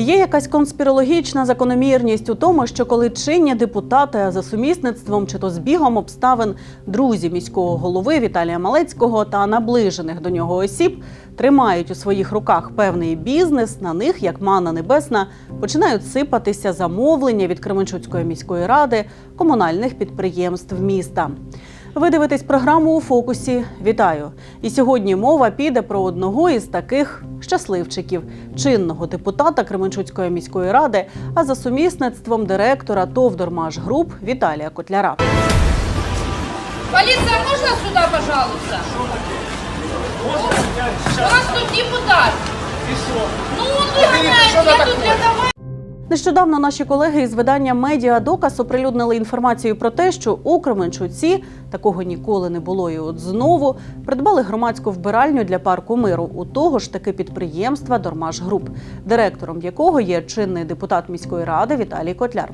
Є якась конспірологічна закономірність у тому, що коли чинні депутати за сумісництвом чи то збігом обставин друзі міського голови Віталія Малецького та наближених до нього осіб тримають у своїх руках певний бізнес, на них, як мана небесна, починають сипатися замовлення від Кременчуцької міської ради комунальних підприємств міста. Ви дивитесь програму у фокусі. Вітаю! І сьогодні мова піде про одного із таких щасливчиків, чинного депутата Кременчуцької міської ради, а за сумісництвом директора ТОВ «Дормаш Груп Віталія Котляра. Полиция, можно сюда, пожалуйста? У нас тут депутат. Ну, он выгоняет, я тут для того Нещодавно наші колеги із видання Медіа Доказ оприлюднили інформацію про те, що у такого ніколи не було. І от знову придбали громадську вбиральню для парку миру у того ж таки підприємства Дормаш Груп, директором якого є чинний депутат міської ради Віталій Котляр.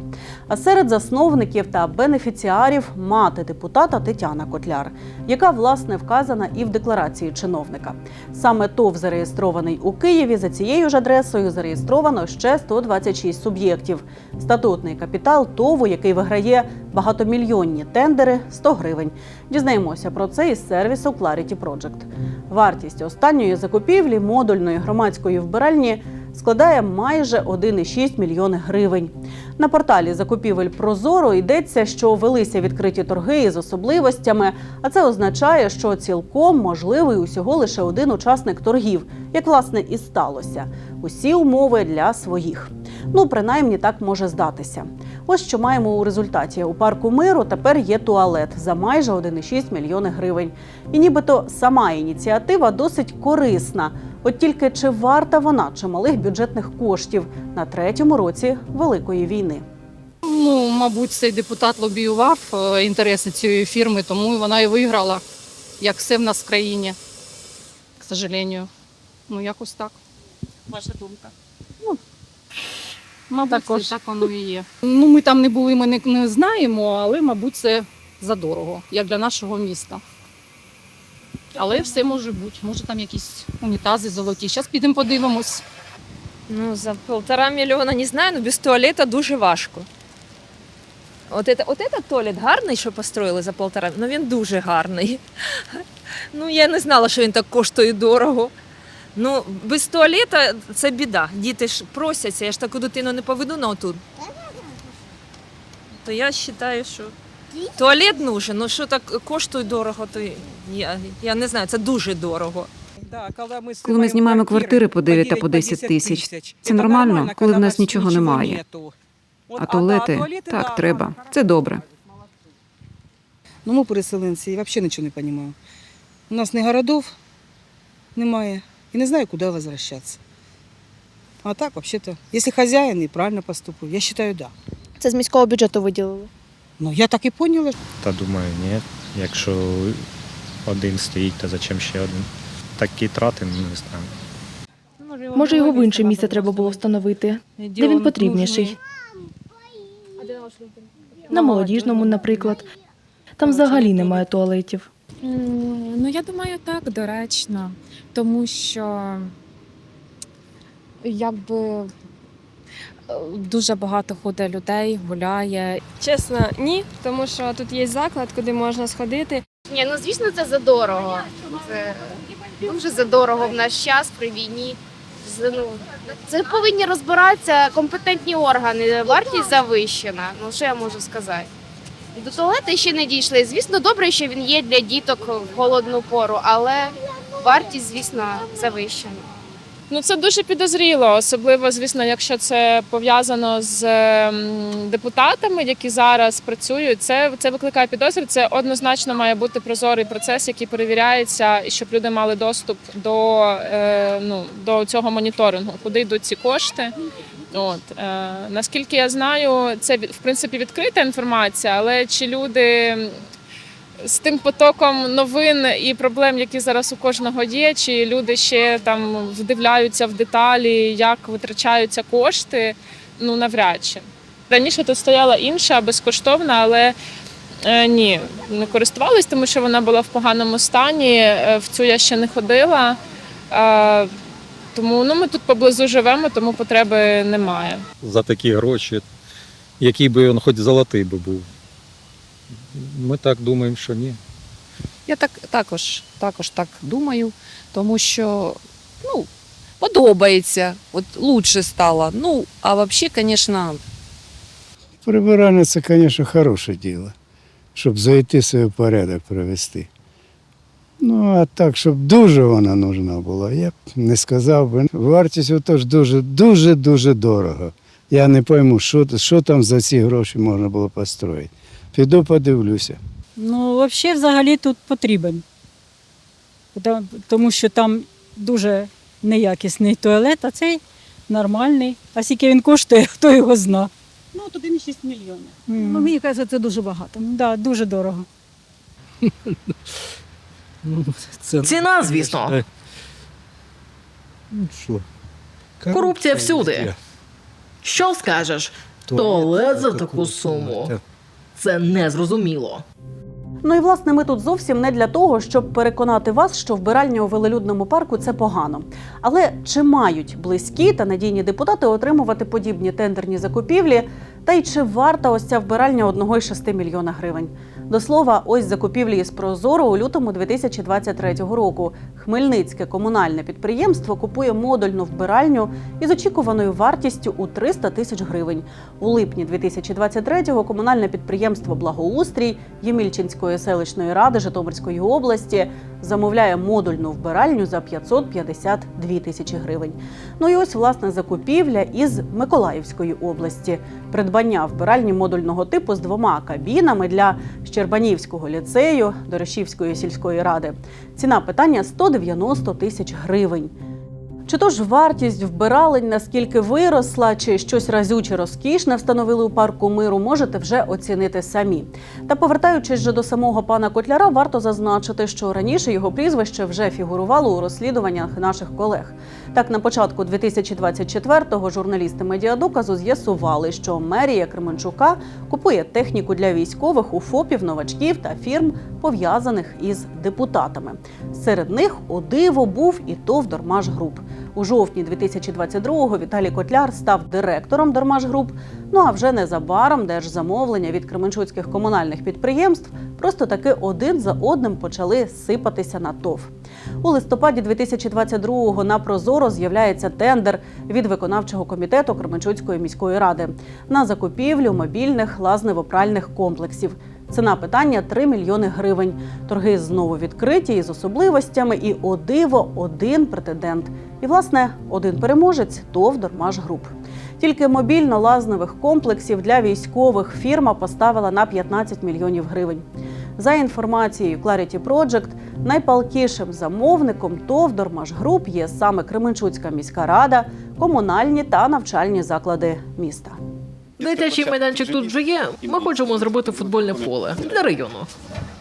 А серед засновників та бенефіціарів мати депутата Тетяна Котляр, яка власне вказана і в декларації чиновника. Саме ТОВ зареєстрований у Києві. За цією ж адресою зареєстровано ще 126 суб'єктів. Статутний капітал ТОВу, який виграє багатомільйонні тендери 100 гривень. Дізнаємося про це із сервісу Clarity Project. Вартість останньої закупівлі модульної громадської вбиральні складає майже 1,6 мільйони гривень. На порталі закупівель Прозоро йдеться, що велися відкриті торги із особливостями, а це означає, що цілком можливий усього лише один учасник торгів, як власне і сталося. Усі умови для своїх. Ну, принаймні так може здатися. Ось що маємо у результаті. У парку миру тепер є туалет за майже 1,6 мільйони гривень. І нібито сама ініціатива досить корисна. От тільки чи варта вона чималих бюджетних коштів на третьому році великої війни? Ну, мабуть, цей депутат лобіював е, інтереси цієї фірми, тому вона і виграла, як все в нас в країні, к сожалению. Ну, якось так. Ваша думка? Мабуть, Також. це так воно і є. Ну, ми там не були, ми не, не знаємо, але, мабуть, це задорого, як для нашого міста. Але все може бути. Може там якісь унітази золоті. Зараз підемо подивимось. Ну, за полтора мільйона не знаю, але без туалета дуже важко. От, это, от этот туалет гарний, що построїли за полтора, ну він дуже гарний. Ну, я не знала, що він так коштує дорого. Ну, без туалета це біда. Діти ж просяться, я ж таку дитину не поведу на отут. То я вважаю, що туалет нужен, ну що так коштує дорого, то я, я не знаю, це дуже дорого. Коли ми знімаємо квартири по 9 та по 10 тисяч, це нормально, коли в нас нічого немає. А туалети так треба. Це добре. Ну, ми переселенці, я взагалі нічого не розумію. У нас ні городов немає. І не знаю, куди возвращатися. А так, взагалі-то, якщо хазяїн і правильно поступив, я вважаю, так. Да. Це з міського бюджету виділили. Ну, я так і поняла. Та думаю, ні. Якщо один стоїть, то зачем ще один? Такі трати, ну не знаю. Може, його в інше місце треба було встановити, де він потрібніший. На молодіжному, наприклад. Там взагалі немає туалетів. М, Ну, я думаю, так, доречно, тому що якби е, дуже багато ходить людей, гуляє. Чесно, ні, тому що тут є заклад, куди можна сходити. Ні, ну звісно, це задорого. Це дуже задорого в наш час при війні. Ну, це повинні розбиратися компетентні органи. Вартість завищена. Ну що я можу сказати? До туалету ще не дійшли. Звісно, добре, що він є для діток в холодну пору, але вартість, звісно, завищена. Ну це дуже підозріло, особливо, звісно, якщо це пов'язано з ем, депутатами, які зараз працюють. Це, це викликає підозри. Це однозначно має бути прозорий процес, який перевіряється, і щоб люди мали доступ до, е, ну, до цього моніторингу, куди йдуть ці кошти. От е, наскільки я знаю, це в принципі відкрита інформація, але чи люди з тим потоком новин і проблем, які зараз у кожного є, чи люди ще там вдивляються в деталі, як витрачаються кошти, ну навряд чи. Раніше тут стояла інша безкоштовна, але е, ні, не користувалась, тому що вона була в поганому стані. Е, В цю я ще не ходила. Е, Тому ну ми тут поблизу живемо, тому потреби немає. За такі гроші, який би він хоч золотий би був. Ми так думаємо, що ні. Я так також, також так думаю, тому що ну, подобається, от лучше стало. Ну, а взагалі, звісно, Прибирання це, звісно, хороше діло, щоб зайти себе в порядок привести. Ну, а так, щоб дуже вона нужна була, я б не сказав би. Вартість отож дуже, дуже, дуже дорого. Я не пойму, що, що там за ці гроші можна було построїти. Піду подивлюся. Ну, взагалі, взагалі тут потрібен. Тому що там дуже неякісний туалет, а цей нормальний. А скільки він коштує, хто його зна. Ну, от 1,6 мільйона. Ну, мені кажеться, це дуже багато. Так, да, дуже дорого. Ціна, звісно. Ну, що? Корупція всюди. Що скажеш? Туалет за таку суму. Це незрозуміло. Ну і власне ми тут зовсім не для того, щоб переконати вас, що вбиральня у велелюдному парку це погано. Але чи мають близькі та надійні депутати отримувати подібні тендерні закупівлі? Та й чи варта ось ця вбиральня 1,6 мільйона гривень? До слова, ось закупівлі із Прозоро у лютому 2023 року. Хмельницьке комунальне підприємство купує модульну вбиральню із очікуваною вартістю у 300 тисяч гривень. У липні 2023-го комунальне підприємство Благоустрій Ємільчинської селищної ради Житомирської області замовляє модульну вбиральню за 552 тисячі гривень. Ну і ось власне закупівля із Миколаївської області. Придбання вбиральні модульного типу з двома кабінами для Щербанівського ліцею Дорошівської сільської ради. Ціна питання 190 тисяч гривень. Чи то ж вартість вбиралень наскільки виросла, чи щось разюче розкішне встановили у парку миру, можете вже оцінити самі. Та повертаючись же до самого пана Котляра, варто зазначити, що раніше його прізвище вже фігурувало у розслідуваннях наших колег. Так, на початку 2024-го журналісти медіадоказу з'ясували, що мерія Кременчука купує техніку для військових у ФОПів, новачків та фірм, пов'язаних із депутатами. Серед них у диво був і ТОВ Дормаш Груп. У жовтні 2022-го Віталій Котляр став директором Дормаш-груп. Ну а вже незабаром держзамовлення від кременчуцьких комунальних підприємств просто таки один за одним почали сипатися на ТОВ. У листопаді 2022-го на Прозоро з'являється тендер від виконавчого комітету Кременчуцької міської ради на закупівлю мобільних лазнево-пральних комплексів. Ціна питання 3 мільйони гривень. Торги знову відкриті із особливостями, і о диво один претендент. І, власне, один переможець ТОВ Дормаш Груп. Тільки мобільно-лазневих комплексів для військових фірма поставила на 15 мільйонів гривень. За інформацією Clarity Project, найпалкішим замовником ТОВ Дормаш Груп є саме Кременчуцька міська рада, комунальні та навчальні заклади міста. Дитячий майданчик тут вже є. Ми хочемо зробити футбольне поле для району.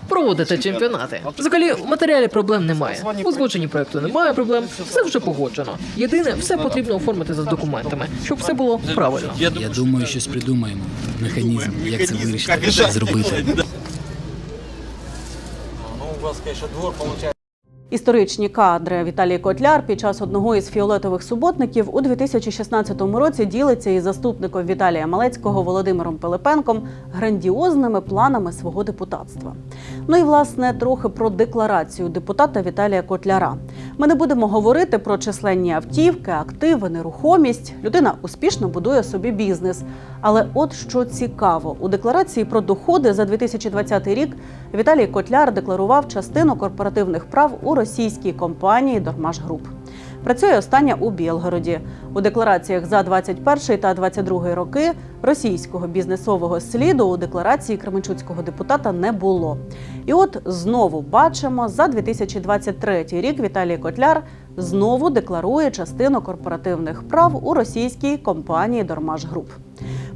Проводити чемпіонати. Взагалі, в матеріалі проблем немає. У узгодженні проекту немає проблем, все вже погоджено. Єдине, все потрібно оформити за документами, щоб все було правильно. Я думаю, щось придумаємо. Механізм, як це вирішити, як зробити. Історичні кадри Віталій Котляр під час одного із фіолетових суботників у 2016 році ділиться із заступником Віталія Малецького Володимиром Пилипенком грандіозними планами свого депутатства. Ну і власне трохи про декларацію депутата Віталія Котляра. Ми не будемо говорити про численні автівки, активи, нерухомість. Людина успішно будує собі бізнес. Але от що цікаво, у декларації про доходи за 2020 рік Віталій Котляр декларував частину корпоративних прав у російській компанії Дормаш Груп. Працює остання у Білгороді. У деклараціях за 21 та 22 роки російського бізнесового сліду у декларації Кременчуцького депутата не було. І от знову бачимо, за 2023 рік Віталій Котляр знову декларує частину корпоративних прав у російській компанії Дормаш Груп.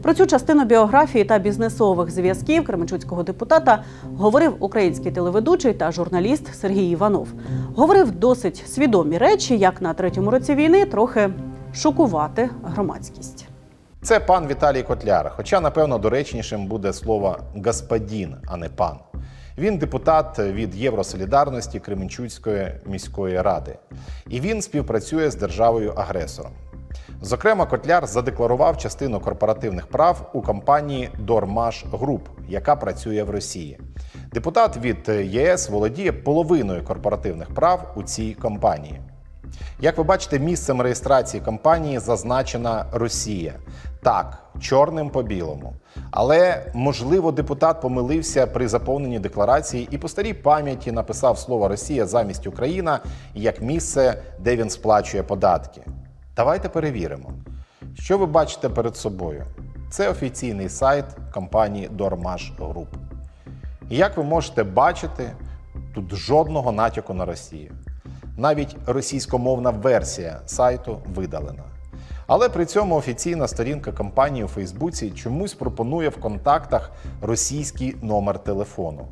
Про цю частину біографії та бізнесових зв'язків Кременчуцького депутата говорив український телеведучий та журналіст Сергій Іванов. Говорив досить свідомі речі, як на третьому році війни трохи шокувати громадськість. Це пан Віталій Котляр. Хоча, напевно, доречнішим буде слово господин, а не пан. Він депутат від Євросолідарності Кременчуцької міської ради. І він співпрацює з державою-агресором. Зокрема, Котляр задекларував частину корпоративних прав у компанії Дормаш Груп, яка працює в Росії. Депутат від ЄС володіє половиною корпоративних прав у цій компанії. Як ви бачите, місцем реєстрації компанії зазначена Росія. Так, чорним по білому. Але можливо депутат помилився при заповненні декларації і по старій пам'яті написав слово Росія замість Україна як місце, де він сплачує податки. Давайте перевіримо, що ви бачите перед собою. Це офіційний сайт компанії Дормаш Груп. І як ви можете бачити, тут жодного натяку на Росію. Навіть російськомовна версія сайту видалена. Але при цьому офіційна сторінка компанії у Фейсбуці чомусь пропонує в контактах російський номер телефону.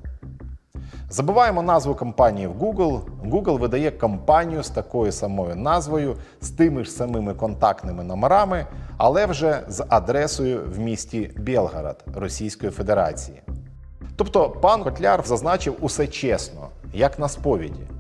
Забуваємо назву компанії в Google. Google видає компанію з такою самою назвою, з тими ж самими контактними номерами, але вже з адресою в місті Белгород Російської Федерації. Тобто пан Котляр зазначив усе чесно, як на сповіді.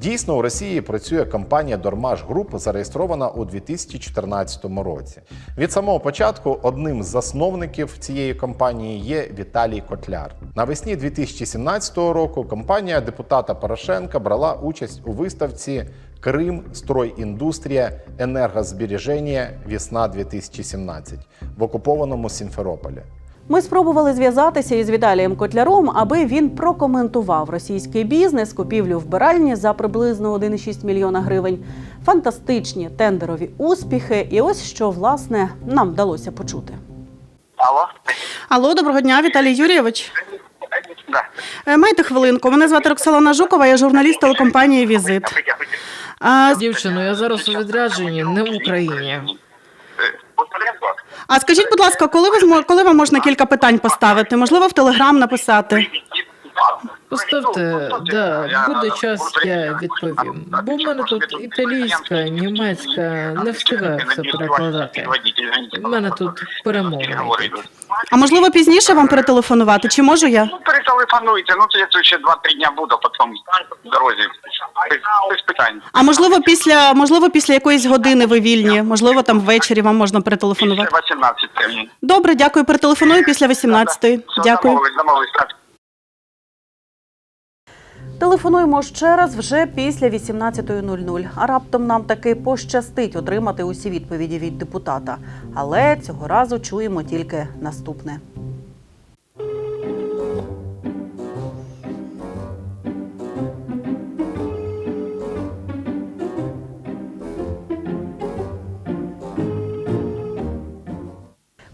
Дійсно, у Росії працює компанія Дормаш Груп, зареєстрована у 2014 році. Від самого початку одним з засновників цієї компанії є Віталій Котляр. Навесні 2017 року компанія депутата Порошенка брала участь у виставці Крим стройіндустрія енергозбереження весна 2017 в окупованому Сімферополі. Ми спробували зв'язатися із Віталієм Котляром, аби він прокоментував російський бізнес, купівлю вбиральні за приблизно 1,6 мільйона гривень, фантастичні тендерові успіхи. І ось що власне нам вдалося почути. Алло? Алло, доброго дня, Віталій Юрійович. Да. Е, Маєте хвилинку. Мене звати Роксолана Жукова, я журналіст телекомпанії Візит. А, Дівчино, я зараз у відрядженні, не в Україні. А скажіть, будь ласка, коли ви змо- коли вам можна кілька питань поставити? Можливо, в телеграм написати? Поставте, да, буде час, я відповім. Бо в мене тут італійська, німецька, не встигаю все перекладати. У мене тут перемови. А можливо, пізніше вам перетелефонувати? Чи можу я? Ну, перетелефонуйте, ну то я тут ще 2-3 дня буду, потім в дорозі. Без, без питань. А можливо, після можливо, після якоїсь години ви вільні? Можливо, там ввечері вам можна перетелефонувати. Після 18. Добре, дякую. Перетелефоную після 18-ї. Дякую. Домовились, домовились, так. Телефонуємо ще раз вже після 18.00. А раптом нам таки пощастить отримати усі відповіді від депутата. Але цього разу чуємо тільки наступне.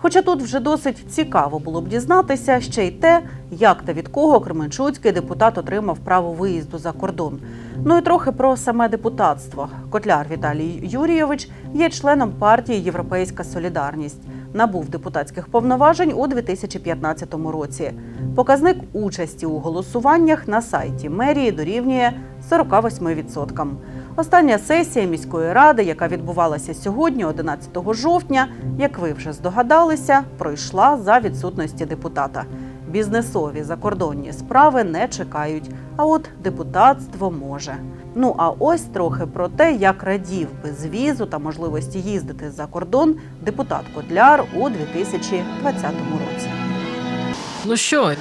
Хоча тут вже досить цікаво було б дізнатися ще й те, як та від кого Кременчуцький депутат отримав право виїзду за кордон. Ну і трохи про саме депутатство. Котляр Віталій Юрійович є членом партії Європейська Солідарність. Набув депутатських повноважень у 2015 році. Показник участі у голосуваннях на сайті мерії дорівнює 48%. Остання сесія міської ради, яка відбувалася сьогодні, 11 жовтня, як ви вже здогадалися, пройшла за відсутності депутата. Бізнесові закордонні справи не чекають, а от депутатство може. Ну а ось трохи про те, як радів без візу та можливості їздити за кордон депутат Котляр у 2020 році. Ну що,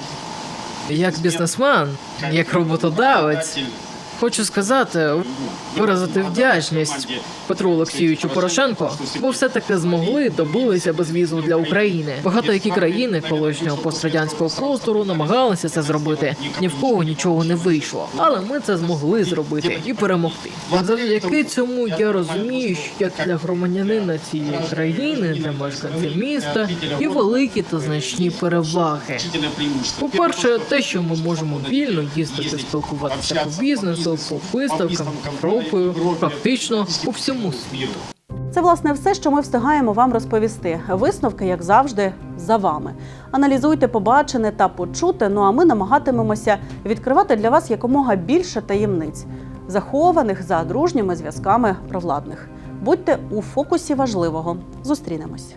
як бізнесмен, як роботодавець, хочу сказати, виразити вдячність Петру Олексійовичу Порошенко, бо все-таки змогли добилися безвізу для України. Багато які країни колишнього пострадянського простору намагалися це зробити. Ні в кого нічого не вийшло, але ми це змогли зробити і перемогти. Завдяки цьому я розумію, що як для громадянина цієї країни, для мешканців міста, є великі та значні переваги. По-перше, те, що ми можемо вільно їздити, спілкуватися по бізнесу, по виставкам, Європою, практично по всьому світу. Це власне все, що ми встигаємо вам розповісти. Висновки, як завжди, за вами. Аналізуйте побачене та почуте. Ну а ми намагатимемося відкривати для вас якомога більше таємниць, захованих за дружніми зв'язками провладних. Будьте у фокусі важливого. Зустрінемось.